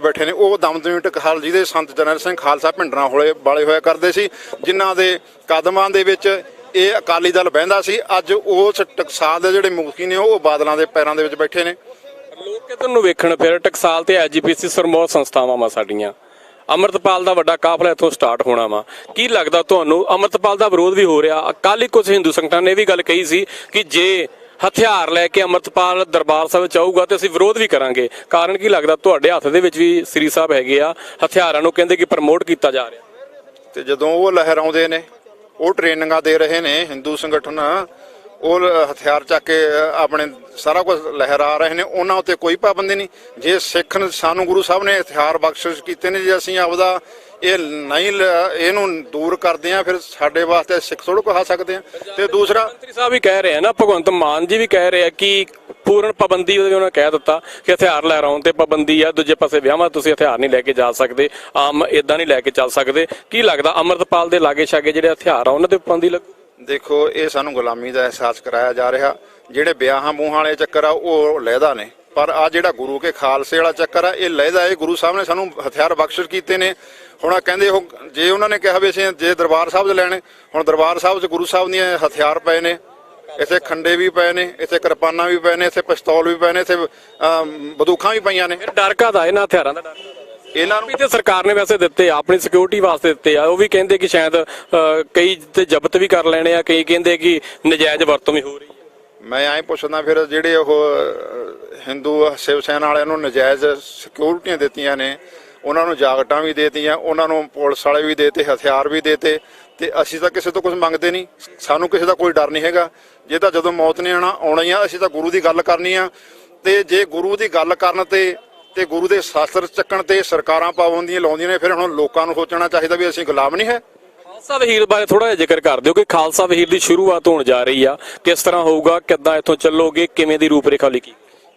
ਬੈਠੇ ਨੇ। ਉਹ ਦਮਦਮੀ ਟਕਸਾਲ ਜਿਹਦੇ ਸੰਤ ਜਨਰਲ ਸਿੰਘ ਖਾਲਸਾ ਭਿੰਡਰਾਂ ਹੋਲੇ ਵਾਲੇ ਹੋਇਆ ਕਰਦੇ ਸੀ, ਜਿਨ੍ਹਾਂ ਦੇ ਕਦਮਾਂ ਦੇ ਵਿੱਚ ਇਹ ਅਕਾਲੀ ਦਲ ਬਹਿੰਦਾ ਸੀ। ਅੱਜ ਉਸ ਟਕਸਾਲ ਦੇ ਜਿਹੜੇ ਮੁਖੀ ਨੇ, ਉਹ ਬਾਦਲਾਂ ਦੇ ਪੈਰਾਂ ਦੇ ਵਿੱਚ ਬੈਠੇ ਨੇ। ਲੋਕ ਕਿਤੇ ਨੂੰ ਵੇਖਣ ਫਿਰ ਟਕਸਾਲ ਤੇ ਐਜੀਪੀਸੀ ਸਰਮੋਹ ਸੰਸਥਾਵਾਂ ਵਾ ਸਾਡੀਆਂ। ਅਮਰਤਪਾਲ ਦਾ ਵੱਡਾ ਕਾਫਲਾ ਇੱਥੋਂ ਸਟਾਰਟ ਹੋਣਾ ਵਾ। ਕੀ ਲੱਗਦਾ ਤੁਹਾਨੂੰ? ਅਮਰਤਪਾਲ ਦਾ ਵਿਰੋਧ ਵੀ ਹੋ ਰਿਹਾ। ਅਕਾਲੀ ਹੀ ਕੁਝ ਹਿੰਦੂ ਸੰਗਠਨਾਂ ਨੇ ਇਹ ਵੀ ਗੱਲ ਕਹੀ ਸੀ ਕਿ ਜੇ ਹਥਿਆਰ ਲੈ ਕੇ ਅਮਰਤਪਾਲ ਦਰਬਾਰ ਸਾਹਿਬ ਚ ਆਊਗਾ ਤੇ ਅਸੀਂ ਵਿਰੋਧ ਵੀ ਕਰਾਂਗੇ। ਕਾਰਨ ਕੀ ਲੱਗਦਾ? ਤੁਹਾਡੇ ਹੱਥ ਦੇ ਵਿੱਚ ਵੀ ਸ੍ਰੀ ਸਾਹਿਬ ਹੈਗੇ ਆ, ਹਥਿਆਰਾਂ ਨੂੰ ਕਹਿੰਦੇ ਕਿ ਪ੍ਰਮੋਟ ਕੀਤਾ ਜਾ ਰਿਹਾ। ਤੇ ਜਦੋਂ ਉਹ ਲਹਿਰਾਉਂਦੇ ਨੇ, ਉਹ ਟ੍ਰੇਨਿੰਗਾਂ ਦੇ ਰਹੇ ਨੇ, ਹਿੰਦੂ ਸੰਗਠਨ, ਉਹ ਹਥਿਆਰ ਚੱਕ ਕੇ ਆਪਣੇ ਸਾਰਾ ਕੁਝ ਲਹਿਰਾ ਰਹੇ ਨੇ, ਉਹਨਾਂ ਉੱਤੇ ਕੋਈ ਪਾਬੰਦੀ ਨਹੀਂ। ਜੇ ਸਿੱਖ ਸਾਨੂੰ ਗੁਰੂ ਸਾਹਿਬ ਨੇ ਹਥਿਆਰ ਬਖਸ਼ਿਸ਼ ਕੀਤੇ ਨੇ, ਜੇ ਅਸੀਂ ਆਪਦਾ ਇਹ ਨਹੀਂ ਲ- ਇਹਨੂੰ ਦੂਰ ਕਰਦੇ ਆ ਫਿਰ ਸਾਡੇ ਵਾਸਤੇ ਸਿੱਖ ਥੋੜ੍ਹਾ ਕਹਾ ਸਕਦੇ ਆ। ਤੇ ਦੂਸਰਾ ਮੰਤਰੀ ਸਾਹਿਬ ਵੀ ਕਹਿ ਰਹੇ ਆ ਨਾ ਭਗਵੰਤ ਮਾਨ ਜੀ ਵੀ ਕਹਿ ਰਹੇ ਆ ਕਿ ਪੂਰਨ ਪਾਬੰਦੀ ਉਹਦੇ ਉਹਨਾਂ ਨੇ ਕਹਿ ਦਿੱਤਾ ਕਿ ਹਥਿਆਰ ਲਹਿਰਾਉਣ ਤੇ ਪਾਬੰਦੀ ਆ ਦੂਜੇ ਪਾਸੇ ਵਿਆਹਾਂ ਤੁਸੀਂ ਹਥਿਆਰ ਨਹੀਂ ਲੈ ਕੇ ਜਾ ਸਕਦੇ ਆਮ ਇਦਾਂ ਨਹੀਂ ਲੈ ਕੇ ਚੱਲ ਸਕਦੇ। ਕੀ ਲੱਗਦਾ ਅਮਰਤਪਾਲ ਦੇ ਲਾਗੇ ਛਾਗੇ ਜਿਹੜੇ ਹਥਿਆਰ ਆ ਉਹਨਾਂ ਤੇ ਪਾਬੰਦੀ ਲੱਗੂ ਦੇਖੋ ਇਹ ਸਾਨੂੰ ਗੁਲਾਮੀ ਦਾ ਅਹਿਸਾਸ ਕਰਾਇਆ ਜਾ ਰਿਹਾ। ਜਿਹੜੇ ਵਿਆਹਾਂ ਮੂਹਾਂ ਵਾਲੇ ਚੱਕਰ ਆ ਉਹ ਲਹਿਦਾ ਨੇ। ਪਰ ਆ ਜਿਹੜਾ ਗੁਰੂ ਕੇ ਖਾਲਸੇ ਵਾਲਾ ਚੱਕਰ ਆ ਇਹ ਲਹਿਦਾ ਇਹ ਗੁਰੂ ਸਾਹਿਬ ਨੇ ਸਾਨੂੰ ਹਥਿਆਰ ਬਖਸ਼ਿਸ਼ ਕੀਤੇ ਨੇ। ਹੁਣ ਕਹਿੰਦੇ ਉਹ ਜੇ ਉਹਨਾਂ ਨੇ ਕਿਹਾ ਵੀ ਅਸੀਂ ਜੇ ਦਰਬਾਰ ਸਾਹਿਬ 'ਚ ਲੈਣੇ ਹੁਣ ਦਰਬਾਰ ਸਾਹਿਬ 'ਚ ਗੁਰੂ ਸਾਹਿਬ ਦੀਆਂ ਹਥਿਆਰ ਪਏ ਨੇ ਇੱਥੇ ਖੰਡੇ ਵੀ ਪਏ ਨੇ ਇੱਥੇ ਕਿਰਪਾਨਾਂ ਵੀ ਪਏ ਨੇ ਇੱਥੇ ਪਿਸਤੌਲ ਵੀ ਪਏ ਨੇ ਇੱਥੇ ਬੰਦੂਕਾਂ ਵੀ ਪਈਆਂ ਨੇ। ਡਰ ਕਾਦਾ ਇਹਨਾਂ ਹਥਿਆਰਾਂ ਦਾ ਡਰ। ਇਹਨਾਂ ਨੂੰ ਵੀ ਤੇ ਸਰਕਾਰ ਨੇ ਵੈਸੇ ਦਿੱਤੇ ਆ ਆਪਣੀ ਸਿਕਿਉਰਿਟੀ ਵਾਸਤੇ ਦਿੱਤੇ ਆ। ਉਹ ਵੀ ਕਹਿੰਦੇ ਕਿ ਸ਼ਾਇਦ ਕਈ ਤੇ ਜ਼ਬਤ ਵੀ ਕਰ ਲੈਣੇ ਆ ਕਈ ਕਹਿੰਦੇ ਕਿ ਨਜਾਇਜ਼ ਵਰਤੋਂ ਵੀ ਹੋ ਰਹੀ ਮੈਂ ਐਂ ਪੁੱਛਦਾ ਫਿਰ ਜਿਹੜੇ ਉਹ ਹਿੰਦੂ ਸ਼ਿਵ ਸੈਨਾ ਵਾਲਿਆਂ ਨੂੰ ਨਜਾਇਜ਼ ਸਿਕਿਉਰਿਟੀਆਂ ਦਿੱਤੀਆਂ ਨੇ, ਉਹਨਾਂ ਨੂੰ ਜਾਗਟਾਂ ਵੀ ਦੇਤੀਆਂ, ਉਹਨਾਂ ਨੂੰ ਪੁਲਿਸ ਵਾਲੇ ਵੀ ਦੇਤੇ, ਹਥਿਆਰ ਵੀ ਦੇਤੇ, ਤੇ ਅਸੀਂ ਤਾਂ ਕਿਸੇ ਤੋਂ ਕੁਝ ਮੰਗਦੇ ਨਹੀਂ। ਸਾਨੂੰ ਕਿਸੇ ਦਾ ਕੋਈ ਡਰ ਨਹੀਂ ਹੈਗਾ। ਜੇ ਤਾਂ ਜਦੋਂ ਮੌਤ ਨੇ ਆਉਣਾ ਆਉਣਾ ਹੀ ਆ, ਅਸੀਂ ਤਾਂ ਗੁਰੂ ਦੀ ਗੱਲ ਕਰਨੀ ਆ। ਤੇ ਜੇ ਗੁਰੂ ਦੀ ਗੱਲ ਕਰਨ ਤੇ ਤੇ ਗੁਰੂ ਦੇ ਸ਼ਾਸਤਰ ਚੱਕਣ ਤੇ ਸਰਕਾਰਾਂ ਪਾਬੰਦੀਆਂ ਲਾਉਂਦੀਆਂ ਨੇ, ਫਿਰ ਹੁਣ ਲੋਕਾਂ ਨੂੰ ਸੋਚਣਾ ਚਾਹੀਦਾ ਵੀ ਅਸੀਂ ਗੁਲਾਮ ਨਹੀਂ ਹੈ। ਖਾਲਸਾ ਵਹੀਰ ਬਾਰੇ ਥੋੜਾ ਜਿਹਾ ਜ਼ਿਕਰ ਕਰ ਦਿਓ ਕਿ ਖਾਲਸਾ ਵਹੀਰ ਦੀ ਸ਼ੁਰੂਆਤ ਹੋਣ ਜਾ ਰਹੀ ਆ। ਕਿਸ ਤਰ੍ਹਾਂ ਹੋਊਗਾ ਕਿੱਦਾਂ ਇੱਥੋਂ ਚੱਲੋਗੇ ਕਿਵੇਂ ਦੀ ਰੂਪਰੇਖਾ ਲਿਖੀ?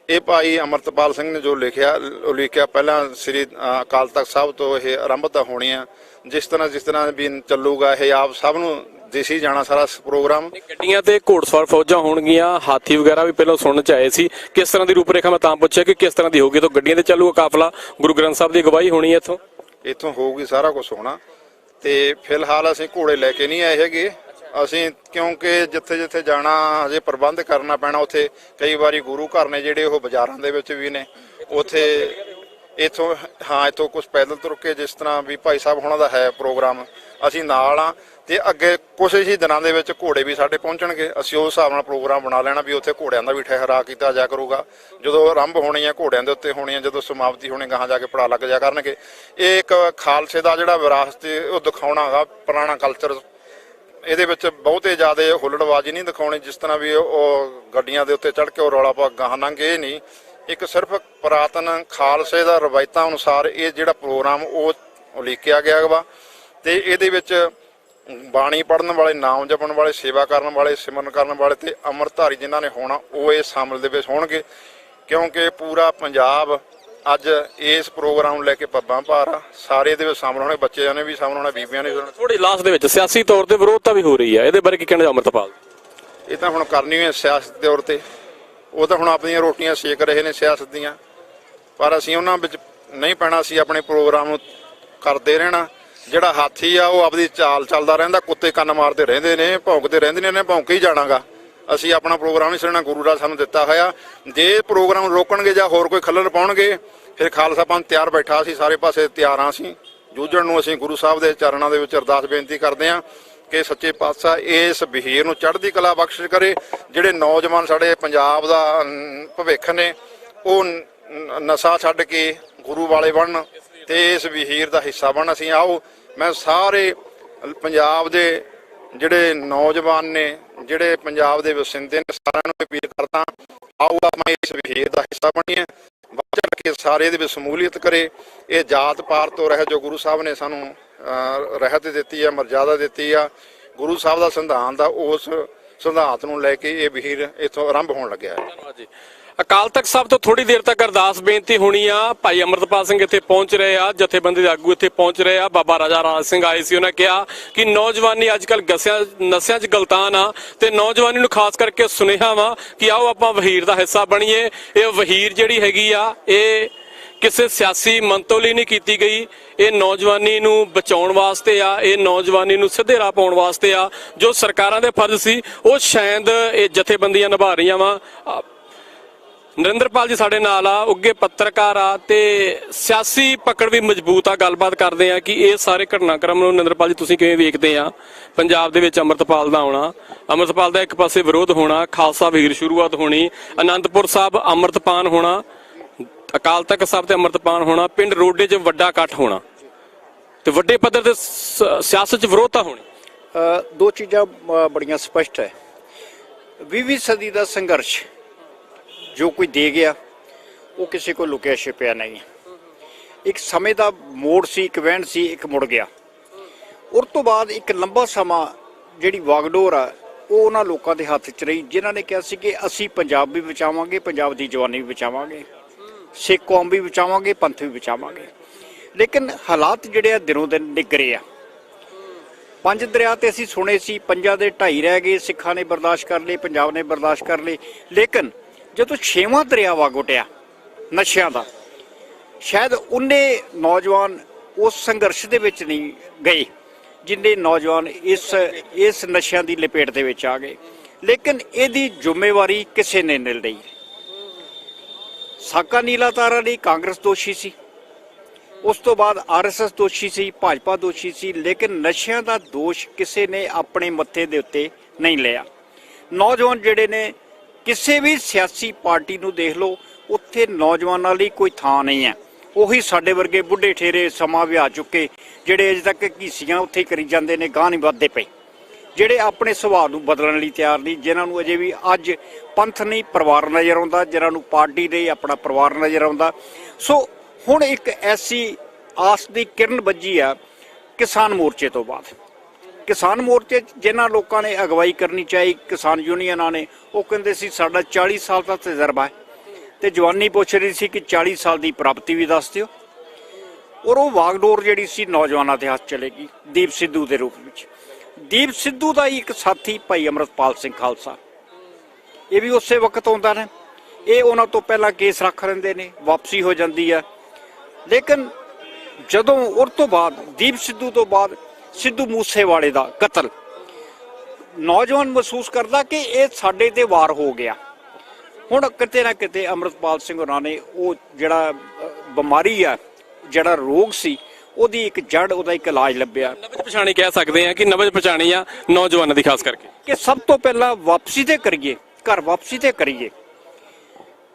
ਇਹ ਭਾਈ ਅਮਰਤਪਾਲ ਸਿੰਘ ਨੇ ਜੋ ਲਿਖਿਆ ਲਿਖਿਆ ਪਹਿਲਾਂ ਸ੍ਰੀ ਅਕਾਲ ਤਖਤ ਸਾਹਿਬ ਤੋਂ ਇਹ ਆਰੰਭਤਾ ਹੋਣੀ ਆ। ਜਿਸ ਤਰ੍ਹਾਂ ਜਿਸ ਤਰ੍ਹਾਂ ਵੀ ਚੱਲੂਗਾ ਇਹ ਆਪ ਸਭ ਨੂੰ ਦੇਸੀ ਜਾਣਾ ਸਾਰਾ ਪ੍ਰੋਗਰਾਮ। ਗੱਡੀਆਂ ਤੇ ਘੋੜਸਵਾਰ ਫੌਜਾਂ ਹੋਣਗੀਆਂ ਹਾਥੀ ਵਗੈਰਾ ਵੀ ਪਹਿਲਾਂ ਸੁਣਨ ਚ ਆਏ ਸੀ। ਕਿਸ ਤਰ੍ਹਾਂ ਦੀ ਰੂਪਰੇਖਾ ਮੈਂ ਤਾਂ ਪੁੱਛਿਆ ਕਿ ਕਿਸ ਤਰ੍ਹਾਂ ਦੀ ਹੋਊਗੀ? ਤਾਂ ਗੱਡੀਆਂ ਤੇ ਚੱਲੂਗਾ ਕਾਫਲਾ ਗੁਰੂ ਗ੍ਰੰਥ ਸਾਹਿਬ ਦੀ ਅਗਵਾਈ ਹੋਣੀ ਹੈ ਇੱਥੋਂ? ਇੱਥੋਂ ਹੋਊਗੀ ਸਾਰਾ ਕੁਝ ਹੋਣਾ। ਤੇ ਫਿਲਹਾਲ ਅਸੀਂ ਘੋੜੇ ਲੈ ਕੇ ਨਹੀਂ ਆਏ ਹੈਗੇ। ਅਸੀਂ ਕਿਉਂਕਿ ਜਿੱਥੇ ਜਿੱਥੇ ਜਾਣਾ, ਹਜੇ ਪ੍ਰਬੰਧ ਕਰਨਾ ਪੈਣਾ, ਉੱਥੇ ਕਈ ਵਾਰੀ ਗੁਰੂ ਘਰ ਨੇ ਜਿਹੜੇ ਉਹ ਬਾਜ਼ਾਰਾਂ ਦੇ ਵਿੱਚ ਵੀ ਨੇ, ਉੱਥੇ ਇਥੋਂ, ਹਾਂ, ਇਥੋਂ ਕੁਝ ਪੈਦਲ ਤੁਰ ਕੇ ਜਿਸ ਤਰ੍ਹਾਂ ਵੀ ਭਾਈ ਸਾਹਿਬ ਹੋਣਾ ਦਾ ਹੈ ਪ੍ਰੋਗਰਾਮ, ਅਸੀਂ ਨਾਲ ਆ। ਤੇ ਅੱਗੇ ਕੁਝ ਹੀ ਦਿਨਾਂ ਦੇ ਵਿੱਚ ਘੋੜੇ ਵੀ ਸਾਡੇ ਪਹੁੰਚਣਗੇ। ਅਸੀਂ ਉਸ ਹਿਸਾਬ ਨਾਲ ਪ੍ਰੋਗਰਾਮ ਬਣਾ ਲੈਣਾ ਵੀ ਉੱਥੇ ਘੋੜਿਆਂ ਦਾ ਵੀ ਠਹਿਰਾ ਕੀਤਾ ਜਾ ਕਰੂਗਾ। ਜਦੋਂ ਆਰੰਭ ਹੋਣੀ ਹੈ ਘੋੜਿਆਂ ਦੇ ਉੱਤੇ ਹੋਣੀ ਹੈ ਜਦੋਂ ਸਮਾਪਤੀ ਹੋਣੀ, ਗਾਹਾਂ ਜਾ ਕੇ ਪੜਾ ਲੱਗ ਜਾ ਕਰਨਗੇ। ਇਹ ਇੱਕ ਖਾਲਸੇ ਦਾ ਜਿਹੜਾ ਵਿਰਾਸਤ ਉਹ ਦਿਖਾਉਣਾ ਹੈਗਾ, ਪੁਰਾਣਾ ਕਲਚਰ ਇਹਦੇ ਵਿੱਚ ਬਹੁਤੇ ਜ਼ਿਆਦਾ ਹੁੱਲੜਬਾਜ਼ੀ ਨਹੀਂ ਦਿਖਾਉਣੀ, ਜਿਸ ਤਰ੍ਹਾਂ ਵੀ ਉਹ- ਗੱਡੀਆਂ ਦੇ ਉੱਤੇ ਚੜ੍ਹ ਕੇ ਉਹ ਰੌਲਾ ਪਾ ਗਾਹਾਂ ਲੰਘੇ, ਇਹ ਨਹੀਂ। ਇੱਕ ਸਿਰਫ ਪੁਰਾਤਨ ਖਾਲਸੇ ਦਾ ਰਵਾਇਤਾਂ ਅਨੁਸਾਰ ਇਹ ਜਿਹੜਾ ਪ੍ਰੋਗਰਾਮ ਉਹ ਉਲੀਕਿਆ ਗਿਆ ਵਾ। ਤੇ ਇਹਦੇ ਵਿੱਚ ਬਾਣੀ ਪੜਨ ਵਾਲੇ ਨਾਮ ਜਪਣ ਵਾਲੇ ਸੇਵਾ ਕਰਨ ਵਾਲੇ ਸਿਮਰਨ ਕਰਨ ਵਾਲੇ ਤੇ ਅੰਮ੍ਰਿਤਧਾਰੀ ਜਿਨ੍ਹਾਂ ਨੇ ਹੋਣਾ ਉਹ ਇਹ ਸ਼ਾਮਲ ਦੇ ਵਿੱਚ ਹੋਣਗੇ। ਕਿਉਂਕਿ ਪੂਰਾ ਪੰਜਾਬ ਅੱਜ ਇਸ ਪ੍ਰੋਗਰਾਮ ਨੂੰ ਲੈ ਕੇ ਪੱਬਾਂ ਭਾਰ ਆ। ਸਾਰੇ ਇਹਦੇ ਵਿੱਚ ਸ਼ਾਮਲ ਹੋਣੇ ਬੱਚਿਆਂ ਨੇ ਵੀ ਸ਼ਾਮਲ ਹੋਣਾ ਬੀਬੀਆਂ ਨੇ ਵੀ ਥੋੜੀ ਲਾਸਟ ਦੇ ਵਿੱਚ ਸਿਆਸੀ ਤੌਰ ਤੇ ਵਿਰੋਧਤਾ ਵੀ ਹੋ ਰਹੀ ਹੈ ਇਹਦੇ ਬਾਰੇ ਕੀ ਕਹਿਣਾ ਅਮਰਤਪਾਲ? ਇਹ ਤਾਂ ਹੁਣ ਕਰਨੀ ਹੈ ਸਿਆਸਤ ਦੇ ਤੌਰ ਤੇ। ਉਹ ਤਾਂ ਹੁਣ ਆਪਣੀਆਂ ਰੋਟੀਆਂ ਸੇਕ ਰਹੇ ਨੇ ਸਿਆਸਤ ਦੀਆਂ। ਪਰ ਅਸੀਂ ਉਹਨਾਂ ਵਿੱਚ ਨਹੀਂ ਪੈਣਾ ਅਸੀਂ ਆਪਣੇ ਪ੍ਰੋਗਰਾਮ ਨੂੰ ਕਰਦੇ ਰਹਿਣਾ। ਜਿਹੜਾ ਹਾਥੀ ਆ, ਉਹ ਆਪਦੀ ਚਾਲ ਚੱਲਦਾ ਰਹਿੰਦਾ, ਕੁੱਤੇ ਕੰਨ ਮਾਰਦੇ ਰਹਿੰਦੇ ਨੇ, ਭੌਂਕਦੇ ਰਹਿੰਦੇ ਨੇ, ਇਹਨੇ ਭੌਂਕੇ ਹੀ ਜਾਣਾਗਾ। ਅਸੀਂ ਆਪਣਾ ਪ੍ਰੋਗਰਾਮ ਹੀ ਛੱਡਣਾ ਗੁਰੂ ਦਾ ਸਾਨੂੰ ਦਿੱਤਾ ਹੋਇਆ। ਜੇ ਪ੍ਰੋਗਰਾਮ ਰੋਕਣਗੇ ਜਾਂ ਹੋਰ ਕੋਈ ਖੱਲਲ ਪਾਉਣਗੇ, ਫਿਰ ਖਾਲਸਾ ਪੰਥ ਤਿਆਰ ਬੈਠਾ ਸੀ, ਸਾਰੇ ਪਾਸੇ ਤਿਆਰ ਤਿਆਰਾਂ ਸੀ ਜੂਝਣ ਨੂੰ ਅਸੀਂ ਗੁਰੂ ਸਾਹਿਬ ਦੇ ਚਰਨਾਂ ਦੇ ਵਿੱਚ ਅਰਦਾਸ ਬੇਨਤੀ ਕਰਦੇ ਹਾਂ ਕਿ ਸੱਚੇ ਪਾਤਸ਼ਾਹ ਇਸ ਬਹੀਰ ਨੂੰ ਚੜ੍ਹਦੀ ਕਲਾ ਬਖਸ਼ਿਸ਼ ਕਰੇ। ਜਿਹੜੇ ਨੌਜਵਾਨ ਸਾਡੇ ਪੰਜਾਬ ਦਾ ਭਵਿੱਖ ਨੇ, ਉਹ ਨਸ਼ਾ ਛੱਡ ਕੇ ਗੁਰੂ ਵਾਲੇ ਬਣਨ। ਤੇ ਇਸ ਵਹੀਰ ਦਾ ਹਿੱਸਾ ਬਣ ਅਸੀਂ ਆਓ। ਮੈਂ ਸਾਰੇ ਪੰਜਾਬ ਦੇ ਜਿਹੜੇ ਨੌਜਵਾਨ ਨੇ, ਜਿਹੜੇ ਪੰਜਾਬ ਦੇ ਵਸਿੰਦੇ ਨੇ, ਸਾਰਿਆਂ ਨੂੰ ਅਪੀਲ ਕਰਦਾ ਆਓ ਆਪਾਂ ਇਸ ਵਹੀਰ ਦਾ ਹਿੱਸਾ ਬਣੀਏ। ਵੱਧ ਚੜ੍ਹ ਕੇ ਸਾਰੇ ਇਹਦੇ ਵਿੱਚ ਸਮੂਲੀਅਤ ਕਰੇ। ਇਹ ਜਾਤ ਪਾਤ ਤੋਂ ਰਹਿ ਜੋ ਗੁਰੂ ਸਾਹਿਬ ਨੇ ਸਾਨੂੰ ਰਹਿਤ ਦਿੱਤੀ ਆ, ਮਰਜ਼ਾਦਾ ਦਿੱਤੀ ਆ, ਗੁਰੂ ਸਾਹਿਬ ਦਾ ਸੰਵਿਧਾਨ ਦਾ ਉਸ ਸਿਧਾਂਤ ਨੂੰ ਲੈ ਕੇ ਇਹ ਵਹੀਰ ਇੱਥੋਂ ਆਰੰਭ ਹੋਣ ਲੱਗਿਆ ਹੈ। ਧੰਨਵਾਦ ਜੀ। ਅਕਾਲ ਤਖਤ ਸਾਹਿਬ ਤੋਂ ਥੋੜੀ ਦੇਰ ਤੱਕ ਅਰਦਾਸ ਬੇਨਤੀ ਹੋਣੀ ਆ। ਭਾਈ ਅਮਰਤਪਾਲ ਸਿੰਘ ਇੱਥੇ ਪਹੁੰਚ ਰਹੇ ਆ, ਜਥੇਬੰਦੀ ਦੇ ਆਗੂ ਇੱਥੇ ਪਹੁੰਚ ਰਹੇ ਆ। ਬਾਬਾ ਰਾਜਾ ਰਾਜ ਸਿੰਘ ਆਏ ਸੀ, ਉਹਨਾਂ ਕਿਹਾ ਕਿ ਨੌਜਵਾਨੀ ਅੱਜ ਕੱਲ ਗਸਿਆਂ, ਨਸਿਆਂ 'ਚ ਗਲਤਾਨ ਆ ਤੇ ਨੌਜਵਾਨੀ ਨੂੰ ਖਾਸ ਕਰਕੇ ਸੁਨੇਹਾ ਵਾ ਕਿ ਆਓ ਆਪਾਂ ਵਹੀਰ ਦਾ ਹਿੱਸਾ ਬਣੀਏ। ਇਹ ਵਹੀਰ ਜਿਹੜੀ ਹੈਗੀ ਆ, ਇਹ ਕਿਸੇ ਸਿਆਸੀ ਮੰਤਵ ਲਈ ਨਹੀਂ ਕੀਤੀ ਗਈ। ਇਹ ਨੌਜਵਾਨੀ ਨੂੰ ਬਚਾਉਣ ਵਾਸਤੇ ਆ, ਇਹ ਨੌਜਵਾਨੀ ਨੂੰ ਸਿੱਧੇ ਰਾਹ ਪਾਉਣ ਵਾਸਤੇ ਆ। ਜੋ ਸਰਕਾਰਾਂ ਦੇ ਫਰਜ਼ ਸੀ, ਉਹ ਸ਼ਾਇਦ ਇਹ ਜਥੇਬੰਦੀਆਂ ਨਿਭਾ ਰਹੀਆਂ ਵਾ। ਨਰਿੰਦਰਪਾਲ ਜੀ ਸਾਡੇ ਨਾਲ ਆ ਉੱਗੇ ਪੱਤਰਕਾਰ ਆ ਤੇ ਸਿਆਸੀ ਪਕੜ ਵੀ ਮਜ਼ਬੂਤ ਆ। ਗੱਲਬਾਤ ਕਰਦੇ ਆ ਕਿ ਇਹ ਸਾਰੇ ਘਟਨਾਕ੍ਰਮ ਨੂੰ ਨਰਿੰਦਰਪਾਲ ਜੀ ਤੁਸੀਂ ਕਿਵੇਂ ਵੇਖਦੇ ਆ? ਪੰਜਾਬ ਦੇ ਵਿੱਚ ਅੰਮ੍ਰਿਤਪਾਲ ਦਾ ਆਉਣਾ। ਅੰਮ੍ਰਿਤਪਾਲ ਦਾ ਇੱਕ ਪਾਸੇ ਵਿਰੋਧ ਹੋਣਾ ਖਾਲਸਾ ਵੀਰ ਸ਼ੁਰੂਆਤ ਹੋਣੀ ਅਨੰਦਪੁਰ ਸਾਹਿਬ ਅੰਮ੍ਰਿਤਪਾਨ ਹੋਣਾ ਅਕਾਲ ਤਖਤ ਸਾਹਿਬ ਤੇ ਅੰਮ੍ਰਿਤਪਾਨ ਹੋਣਾ ਪਿੰਡ ਰੋਡੇ 'ਚ ਵੱਡਾ ਇਕੱਠ ਹੋਣਾ। ਤੇ ਵੱਡੇ ਪੱਧਰ ਤੇ ਸਿਆਸਤ 'ਚ ਵਿਰੋਧਤਾ ਹੋਣੀ। ਅ, ਦੋ ਚੀਜ਼ਾਂ ਬੜੀਆਂ ਸਪਸ਼ਟ ਹੈ। 20ਵੀਂ ਸਦੀ ਦਾ ਸੰਘਰਸ਼ ਜੋ ਕੋਈ ਦੇ ਗਿਆ, ਉਹ ਕਿਸੇ ਕੋਲ ਲੁਕਿਆ ਛਿਪਿਆ ਨਹੀਂ। ਇੱਕ ਸਮੇਂ ਦਾ ਮੋੜ ਸੀ, ਇੱਕ ਵਹਿਣ ਸੀ, ਇੱਕ ਮੁੜ ਗਿਆ। ਉਸ ਤੋਂ ਬਾਅਦ ਇੱਕ ਲੰਬਾ ਸਮਾਂ ਜਿਹੜੀ ਵਾਗਡੋਰ ਆ, ਉਹ ਉਹਨਾਂ ਲੋਕਾਂ ਦੇ ਹੱਥ 'ਚ ਰਹੀ, ਜਿਨ੍ਹਾਂ ਨੇ ਕਿਹਾ ਸੀ ਕਿ ਅਸੀਂ ਪੰਜਾਬ ਵੀ ਬਚਾਵਾਂਗੇ, ਪੰਜਾਬ ਦੀ ਜਵਾਨੀ ਵੀ ਬਚਾਵਾਂਗੇ, ਸਿੱਖ ਕੌਮ ਵੀ ਬਚਾਵਾਂਗੇ, ਪੰਥ ਵੀ ਬਚਾਵਾਂਗੇ। ਲੇਕਿਨ ਹਾਲਾਤ ਜਿਹੜੇ ਆ ਦਿਨੋਂ ਦਿਨ ਨਿਗਰੇ ਆ। ਪੰਜ ਦਰਿਆ ਤੇ ਅਸੀਂ ਸੁਣੇ ਸੀ, ਪੰਜਾਂ ਦੇ ਢਾਈ ਰਹਿ ਗਏ, ਸਿੱਖਾਂ ਨੇ ਬਰਦਾਸ਼ਤ ਕਰ ਲਏ, ਪੰਜਾਬ ਨੇ ਬਰਦਾਸ਼ਤ ਕਰ ਲਏ। ਲੇਕਿਨ ਜਦੋਂ ਛੇਵਾਂ ਦਰਿਆ ਵਗ ਉਟਿਆ ਨਸ਼ਿਆਂ ਦਾ, ਸ਼ਾਇਦ ਉਹਨੇ ਨੌਜਵਾਨ ਉਸ ਸੰਘਰਸ਼ ਦੇ ਵਿੱਚ ਨਹੀਂ ਗਏ ਜਿੰਨੇ ਨੌਜਵਾਨ ਇਸ ਇਸ ਨਸ਼ਿਆਂ ਦੀ ਲਪੇਟ ਦੇ ਵਿੱਚ ਆ ਗਏ। ਲੇਕਿਨ ਇਹਦੀ ਜ਼ਿੰਮੇਵਾਰੀ ਕਿਸੇ ਨੇ ਨਹੀਂ ਲਈ। ਸਾਕਾ ਨੀਲਾ ਤਾਰਾ ਲਈ ਕਾਂਗਰਸ ਦੋਸ਼ੀ ਸੀ। ਉਸ ਤੋਂ ਬਾਅਦ ਆਰਐਸਐਸ ਦੋਸ਼ੀ ਸੀ, ਭਾਜਪਾ ਦੋਸ਼ੀ ਸੀ, ਲੇਕਿਨ ਨਸ਼ਿਆਂ ਦਾ ਦੋਸ਼ ਕਿਸੇ ਨੇ ਆਪਣੇ ਮੱਥੇ ਦੇ ਉੱਤੇ ਨਹੀਂ ਲਿਆ। ਨੌਜਵਾਨ ਜਿਹੜੇ ਨੇ ਕਿਸੇ ਵੀ ਸਿਆਸੀ ਪਾਰਟੀ ਨੂੰ ਦੇਖ ਲਓ, ਉੱਥੇ ਨੌਜਵਾਨਾਂ ਲਈ ਕੋਈ ਥਾਂ ਨਹੀਂ ਹੈ। ਉਹੀ ਸਾਡੇ ਵਰਗੇ ਬੁੱਢੇ ਠੇਰੇ ਸਮਾਂ ਵਿਆਹ ਚੁੱਕੇ, ਜਿਹੜੇ ਅਜੇ ਤੱਕ ਘੀਸੀਆਂ ਉੱਥੇ ਕਰੀ ਜਾਂਦੇ ਨੇ, ਗਾਹ ਨਹੀਂ ਵੱਧਦੇ ਪਏ। ਜਿਹੜੇ ਆਪਣੇ ਸੁਭਾਅ ਨੂੰ ਬਦਲਣ ਲਈ ਤਿਆਰ ਨਹੀਂ, ਜਿਨ੍ਹਾਂ ਨੂੰ ਅਜੇ ਵੀ ਅੱਜ ਪੰਥ ਨਹੀਂ ਪਰਿਵਾਰ ਨਜ਼ਰ ਆਉਂਦਾ, ਜਿਨ੍ਹਾਂ ਨੂੰ ਪਾਰਟੀ ਨਹੀਂ, ਆਪਣਾ ਪਰਿਵਾਰ ਨਜ਼ਰ ਆਉਂਦਾ। ਸੋ, ਹੁਣ ਇੱਕ ਐਸੀ ਆਸ ਦੀ ਕਿਰਨ ਵੱਜੀ ਆ ਕਿਸਾਨ ਮੋਰਚੇ ਤੋਂ ਬਾਅਦ। ਕਿਸਾਨ ਮੋਰਚੇ 'ਚ ਜਿਨ੍ਹਾਂ ਲੋਕਾਂ ਨੇ ਅਗਵਾਈ ਕਰਨੀ ਚਾਹੀ, ਕਿਸਾਨ ਯੂਨੀਅਨਾਂ ਨੇ, ਉਹ ਕਹਿੰਦੇ ਸੀ ਸਾਡਾ 40 ਸਾਲ ਦਾ ਤਜਰਬਾ ਹੈ। ਤੇ ਜਵਾਨੀ ਪੁੱਛ ਰਹੀ ਸੀ ਕਿ 40 ਸਾਲ ਦੀ ਪ੍ਰਾਪਤੀ ਵੀ ਦੱਸ ਦਿਓ। ਔਰ ਉਹ ਵਾਗਡੋਰ ਜਿਹੜੀ ਸੀ ਨੌਜਵਾਨਾਂ ਦੇ ਹੱਥ ਚਲੇਗੀ, ਦੀਪ ਸਿੱਧੂ ਦੇ ਰੂਪ ਵਿੱਚ। ਦੀਪ ਸਿੱਧੂ ਦਾ ਹੀ ਇੱਕ ਸਾਥੀ ਭਾਈ ਅਮਰਤਪਾਲ ਸਿੰਘ ਖਾਲਸਾ। ਇਹ ਵੀ ਉਸੇ ਵਕਤ ਆਉਂਦਾ ਨੇ। ਇਹ ਉਹਨਾਂ ਤੋਂ ਪਹਿਲਾਂ ਕੇਸ ਰੱਖ ਲੈਂਦੇ ਨੇ, ਵਾਪਸੀ ਹੋ ਜਾਂਦੀ ਹੈ। ਲੇਕਿਨ ਜਦੋਂ, ਉਸ ਤੋਂ ਬਾਅਦ, ਦੀਪ ਸਿੱਧੂ ਤੋਂ ਬਾਅਦ ਸਿੱਧੂ ਮੂਸੇਵਾਲੇ ਦਾ ਕਤਲ। ਨੌਜਵਾਨ ਮਹਿਸੂਸ ਕਰਦਾ ਕਿ ਇਹ ਸਾਡੇ ਤੇ ਵਾਰ ਹੋ ਗਿਆ। ਹੁਣ ਕਿਤੇ ਨਾ ਕਿਤੇ ਅਮਰਤਪਾਲ ਸਿੰਘ ਹੋਰਾਂ ਨੇ ਉਹ ਜਿਹੜਾ ਬਿਮਾਰੀ ਆ ਜਿਹੜਾ ਰੋਗ ਸੀ ਉਹਦੀ ਇੱਕ ਜੜ ਉਹਦਾ ਇੱਕ ਇਲਾਜ ਲੱਭਿਆ। ਨਵਜ ਪਛਾਣੀ ਕਹਿ ਸਕਦੇ ਆ ਕਿ ਨਵਜ ਪਛਾਣੀ ਆ ਨੌਜਵਾਨਾਂ ਦੀ ਖਾਸ ਕਰਕੇ। ਕਿ ਸਭ ਤੋਂ ਪਹਿਲਾਂ ਵਾਪਸੀ ਤੇ ਕਰੀਏ ਘਰ ਵਾਪਸੀ ਤੇ ਕਰੀਏ।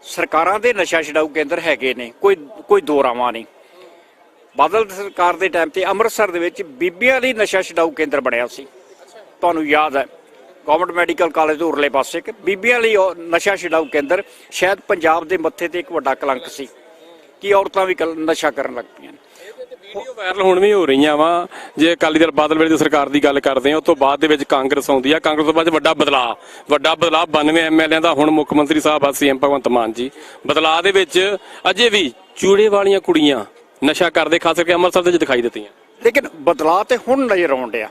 ਸਰਕਾਰਾਂ ਦੇ ਨਸ਼ਾ ਛਡਾਊ ਕੇਂਦਰ ਹੈਗੇ ਨੇ ਕੋਈ ਕੋਈ ਦੋ ਰਾਵਾਂ ਨਹੀਂ। ਬਾਦਲ ਸਰਕਾਰ ਦੇ ਟਾਈਮ ਤੇ ਅੰਮ੍ਰਿਤਸਰ ਦੇ ਵਿੱਚ ਬੀਬੀਆਂ ਲਈ ਨਸ਼ਾ ਛਡਾਊ ਕੇਂਦਰ ਬਣਿਆ ਸੀ। ਤੁਹਾਨੂੰ ਯਾਦ ਹੈ ਗਵਰਨਮੈਂਟ ਮੈਡੀਕਲ ਕਾਲਜ ਦੇ ਉਰਲੇ ਪਾਸੇ ਇੱਕ ਬੀਬੀਆਂ ਲਈ ਉਹ ਨਸ਼ਾ ਛਡਾਊ ਕੇਂਦਰ ਸ਼ਾਇਦ ਪੰਜਾਬ ਦੇ ਮੱਥੇ ਤੇ ਇੱਕ ਵੱਡਾ ਕਲੰਕ ਸੀ। ਕਿ ਔਰਤਾਂ ਵੀ ਕਲ- ਨਸ਼ਾ ਕਰਨ ਲੱਗ ਪਈਆਂ ਵੀਡੀਓ ਵਾਇਰਲ ਹੁਣ ਵੀ ਹੋ ਰਹੀਆਂ ਵਾ। ਜੇ ਅਕਾਲੀ ਦਲ ਬਾਦਲ ਵੇਲੇ ਦੀ ਸਰਕਾਰ ਦੀ ਗੱਲ ਕਰਦੇ ਆ ਉਸ ਤੋਂ ਬਾਅਦ ਦੇ ਵਿੱਚ ਕਾਂਗਰਸ ਆਉਂਦੀ ਆ। ਕਾਂਗਰਸ ਤੋਂ ਬਾਅਦ ਵੱਡਾ ਬਦਲਾਅ ਵੱਡਾ ਬਦਲਾਅ 92 ਐਮਐਲਏ ਦਾ ਹੁਣ ਮੁੱਖ ਮੰਤਰੀ ਸਾਹਿਬ ਆ ਸੀਐਮ ਭਗਵੰਤ ਮਾਨ ਜੀ। ਬਦਲਾਅ ਦੇ ਵਿੱਚ ਅਜੇ ਵੀ ਚੂੜੇ ਵਾਲੀਆਂ ਕੁੜੀਆਂ ਨਸ਼ਾ ਕਰਦੇ ਖਾਸ ਕਰਕੇ ਅੰਮ੍ਰਿਤਸਰ ਦੇ ਵਿੱਚ ਦਿਖਾਈ ਦਿੱਤੀਆਂ। ਲੇਕਿਨ ਬਦਲਾਅ ਤੇ ਹੁਣ ਨਜ਼ਰ ਆਉਣ ਡਿਆ।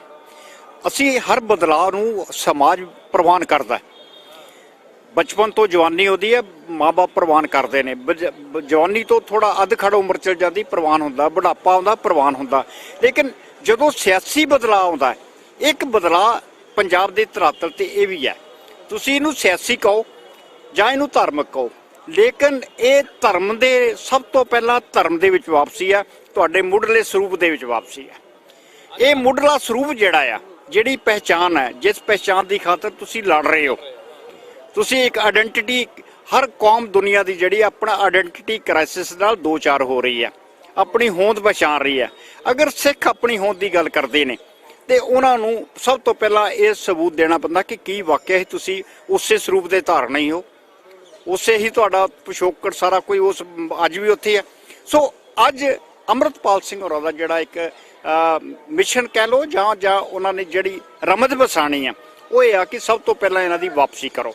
ਅਸੀਂ ਹਰ ਬਦਲਾਅ ਨੂੰ ਸਮਾਜ ਪ੍ਰਵਾਨ ਕਰਦਾ ਹੈ। ਬਚਪਨ ਤੋਂ ਜਵਾਨੀ ਉਹਦੀ ਹੈ ਮਾਪੇ ਪ੍ਰਵਾਨ ਕਰਦੇ ਨੇ। ਜਵਾਨੀ ਤੋਂ ਥੋੜਾ ਅੱਧ ਖੜ ਉਮਰ ਚਲ ਜਾਂਦੀ, ਪ੍ਰਵਾਨ ਹੁੰਦਾ, ਬੁਢਾਪਾ ਆਉਂਦਾ, ਪ੍ਰਵਾਨ ਹੁੰਦਾ। ਲੇਕਿਨ ਜਦੋਂ ਸਿਆਸੀ ਬਦਲਾਅ ਆਉਂਦਾ ਇੱਕ ਬਦਲਾਅ ਪੰਜਾਬ ਦੇ ਧਰਾਤਲ ਤੇ ਇਹ ਵੀ ਹੈ। ਤੁਸੀਂ ਇਹਨੂੰ ਸਿਆਸੀ ਕਹੋ ਜਾਂ ਇਹਨੂੰ ਧਾਰਮਿਕ ਕਹੋ। ਲੇਕਿਨ ਇਹ ਧਰਮ ਦੇ ਸਭ ਤੋਂ ਪਹਿਲਾਂ ਧਰਮ ਦੇ ਵਿੱਚ ਵਾਪਸੀ ਆ, ਤੁਹਾਡੇ ਮੁੱਢਲੇ ਸਰੂਪ ਦੇ ਵਿੱਚ ਵਾਪਸੀ ਆ। ਇਹ ਮੁੱਢਲਾ ਸਰੂਪ ਜਿਹੜਾ ਆ, ਜਿਹੜੀ ਪਹਿਚਾਨ ਹੈ, ਜਿਸ ਪਹਿਚਾਨ ਦੀ ਖਾਤਰ ਤੁਸੀਂ ਲੜ ਰਹੇ ਹੋ। ਤੁਸੀਂ ਇੱਕ ਆਇਡੈਂਟੀਟੀ ਹਰ ਕੌਮ ਦੁਨੀਆ ਦੀ ਜਿਹੜੀ ਆਪਣਾ ਆਇਡੈਂਟੀਟੀ ਕ੍ਰਾਈਸਿਸ ਨਾਲ ਦੋ ਚਾਰ ਹੋ ਰਹੀ ਹੈ ਆਪਣੀ ਹੋਂਦ ਪਛਾਣ ਰਹੀ ਹੈ ਅਗਰ ਸਿੱਖ ਆਪਣੀ ਹੋਂਦ ਦੀ ਗੱਲ ਕਰਦੇ ਨੇ, ਤੇ ਉਹਨਾਂ ਨੂੰ ਸਭ ਤੋਂ ਪਹਿਲਾਂ ਇਹ ਸਬੂਤ ਦੇਣਾ ਪੈਂਦਾ ਕਿ ਕੀ ਵਾਕਿਆ ਹੀ ਤੁਸੀਂ ਉਸੇ ਸਰੂਪ ਦੇ ਧਾਰਨ ਹੀ ਹੋ। ਉਸੇ ਹੀ ਤੁਹਾਡਾ ਪਿਛੋਕੜ ਸਾਰਾ ਕੋਈ ਉਸ, ਅੱਜ ਵੀ ਉੱਥੇ ਹੈ। ਸੋ ਅੱਜ ਅੰਮ੍ਰਿਤਪਾਲ ਸਿੰਘ ਹੋਰਾਂ ਦਾ ਜਿਹੜਾ ਇੱਕ ਮਿਸ਼ਨ ਕਹਿ ਲੋ ਜਾਂ ਜਾਂ ਉਹਨਾਂ ਨੇ ਜਿਹੜੀ ਰਮਦ ਵਸਾਣੀ ਆ, ਉਹ ਇਹ ਆ ਕਿ ਸਭ ਤੋਂ ਪਹਿਲਾਂ ਇਹਨਾਂ ਦੀ ਵਾਪਸੀ ਕਰੋ।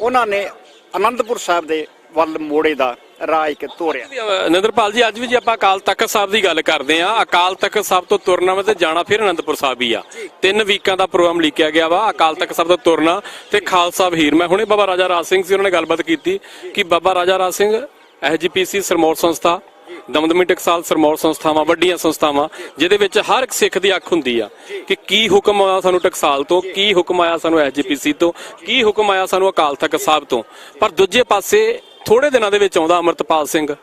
ਉਹਨਾਂ ਨੇ ਅਨੰਦਪੁਰ ਸਾਹਿਬ ਦੇ ਵੱਲ ਮੋੜੇ ਦਾ ਰਾਹ ਇੱਕ ਤੋਰਿਆ। ਨਰਿੰਦਰਪਾਲ ਜੀ, ਅੱਜ ਵੀ ਜੇ ਆਪਾਂ ਅਕਾਲ ਤਖਤ ਸਾਹਿਬ ਦੀ ਗੱਲ ਕਰਦੇ ਆ ਅਕਾਲ ਤਖਤ ਸਾਹਿਬ ਤੋਂ ਤੁਰਨਾ ਵਾ ਤੇ ਜਾਣਾ ਫਿਰ ਅਨੰਦਪੁਰ ਸਾਹਿਬ ਹੀ ਆ। ਤਿੰਨ ਵੀਕਾਂ ਦਾ ਪ੍ਰੋਗਰਾਮ ਲਿਖਿਆ ਗਿਆ ਵਾ, ਅਕਾਲ ਤਖਤ ਸਾਹਿਬ ਤੋਂ ਤੁਰਨਾ ਤੇ ਖਾਲਸਾ ਵਹੀਰ। ਮੈਂ ਹੁਣੇ ਬਾਬਾ ਰਾਜਾ ਰਾਜ ਸਿੰਘ ਸੀ ਉਹਨਾਂ ਨੇ ਗੱਲਬਾਤ ਕੀਤੀ ਕਿ ਬਾਬਾ ਰਾਜਾ ਰਾਜ ਸਿੰਘ ਐਸਜੀਪੀਸੀ ਸਰਮੌਰ ਸੰਸਥਾ, ਦਮਦਮੀ ਟਕਸਾਲ ਸਰਮੌਰ ਸੰਸਥਾਵਾਂ, ਵੱਡੀਆਂ ਸੰਸਥਾਵਾਂ, ਜਿਹਦੇ ਵਿੱਚ ਹਰ ਇੱਕ ਸਿੱਖ ਦੀ ਅੱਖ ਹੁੰਦੀ ਆ ਕਿ ਕੀ ਹੁਕਮ ਆਇਆ ਸਾਨੂੰ ਟਕਸਾਲ ਤੋਂ, ਕੀ ਹੁਕਮ ਆਇਆ ਸਾਨੂੰ ਐਸਜੀਪੀਸੀ ਤੋਂ, ਕੀ ਹੁਕਮ ਆਇਆ ਸਾਨੂੰ ਅਕਾਲ ਤਖਤ ਸਾਹਿਬ ਤੋਂ। ਪਰ ਦੂਜੇ ਪਾਸੇ ਥੋੜੇ ਦਿਨਾਂ ਦੇ ਵਿੱਚ ਆਉਂਦਾ ਅਮਰਤਪਾਲ ਸਿੰਘ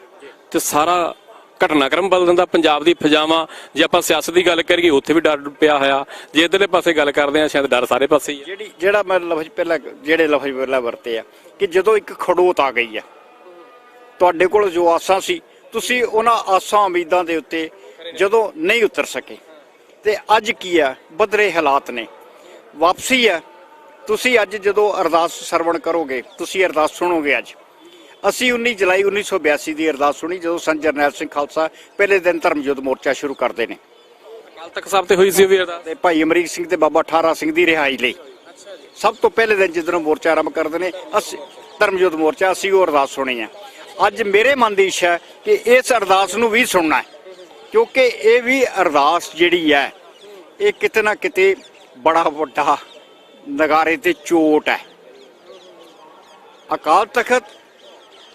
ਤੇ ਸਾਰਾ ਘਟਨਾਕ੍ਰਮ ਬਦਲ ਦਿੰਦਾ, ਪੰਜਾਬ ਦੀ ਫਜਾਵਾਂ। ਜੇ ਆਪਾਂ ਸਿਆਸਤ ਦੀ ਗੱਲ ਕਰੀਏ, ਉੱਥੇ ਵੀ ਡਰ ਪਿਆ ਹੋਇਆ। ਜੇ ਇਧਰਲੇ ਪਾਸੇ ਗੱਲ ਕਰਦੇ ਆ ਸ਼ਾਇਦ ਡਰ ਸਾਰੇ ਪਾਸੇ ਹੀ ਹੈ। ਜਿਹੜੀ, ਜਿਹੜਾ ਮੈਂ ਲਫ਼ਜ਼ ਪਹਿਲਾਂ, ਜਿਹੜੇ ਲਫ਼ਜ਼ ਪਹਿਲਾਂ ਵਰਤੇ ਆ, ਕਿ ਜਦੋਂ ਇੱਕ ਖੜੋਤ ਆ ਗਈ ਆ, ਤੁਹਾਡੇ ਕੋਲ ਜੋ ਆਸਾਂ ਸੀ, ਤੁਸੀਂ ਉਹਨਾਂ ਆਸਾਂ ਉਮੀਦਾਂ ਦੇ ਉੱਤੇ ਜਦੋਂ ਨਹੀਂ ਉਤਰ ਸਕੇ। ਤੇ ਅੱਜ ਕੀ ਆ? ਬਦਰੇ ਹਾਲਾਤ ਨੇ। ਵਾਪਸੀ ਆ। ਤੁਸੀਂ ਅੱਜ ਜਦੋਂ ਅਰਦਾਸ ਸਰਵਣ ਕਰੋਗੇ, ਤੁਸੀਂ ਅਰਦਾਸ ਸੁਣੋਗੇ ਅੱਜ। ਅਸੀਂ 19 ਜੁਲਾਈ 1982 ਦੀ ਅਰਦਾਸ ਸੁਣੀ ਜਦੋਂ ਸੰਤ ਜਰਨੈਲ ਸਿੰਘ ਖਾਲਸਾ ਪਹਿਲੇ ਦਿਨ ਧਰਮ ਯੁੱਧ ਮੋਰਚਾ ਸ਼ੁਰੂ ਕਰਦੇ ਨੇ। ਅਕਾਲ ਤਖਤ ਸਾਹਿਬ ਤੇ ਹੋਈ ਸੀ ਵੀ ਅਰਦਾਸ? ਤੇ ਭਾਈ ਅਮਰੀਕ ਸਿੰਘ ਤੇ ਬਾਬਾ ਠਾਰਾ ਸਿੰਘ ਦੀ ਰਿਹਾਈ ਲਈ। ਸਭ ਤੋਂ ਪਹਿਲੇ ਦਿਨ ਜਦੋਂ ਮੋਰਚਾ ਆਰੰਭ ਕਰਦੇ ਨੇ ਅਸੀਂ ਧਰਮਯੁੱਧ ਮੋਰਚਾ ਅਸੀਂ ਉਹ ਅਰਦਾਸ ਸੁਣੀ ਹੈ ਅੱਜ ਮੇਰੇ ਮਨ ਦੀ ਇੱਛਾ ਹੈ ਕਿ ਇਸ ਅਰਦਾਸ ਨੂੰ ਵੀ ਸੁਣਨਾ ਹੈ ਕਿਉਂਕਿ ਇਹ ਵੀ ਅਰਦਾਸ ਜਿਹੜੀ ਹੈ ਇਹ ਕਿਤੇ ਨਾ ਕਿਤੇ ਬੜਾ ਵੱਡਾ ਨਗਾਰੇ ਤੇ ਚੋਟ ਹੈ। ਅਕਾਲ ਤਖਤ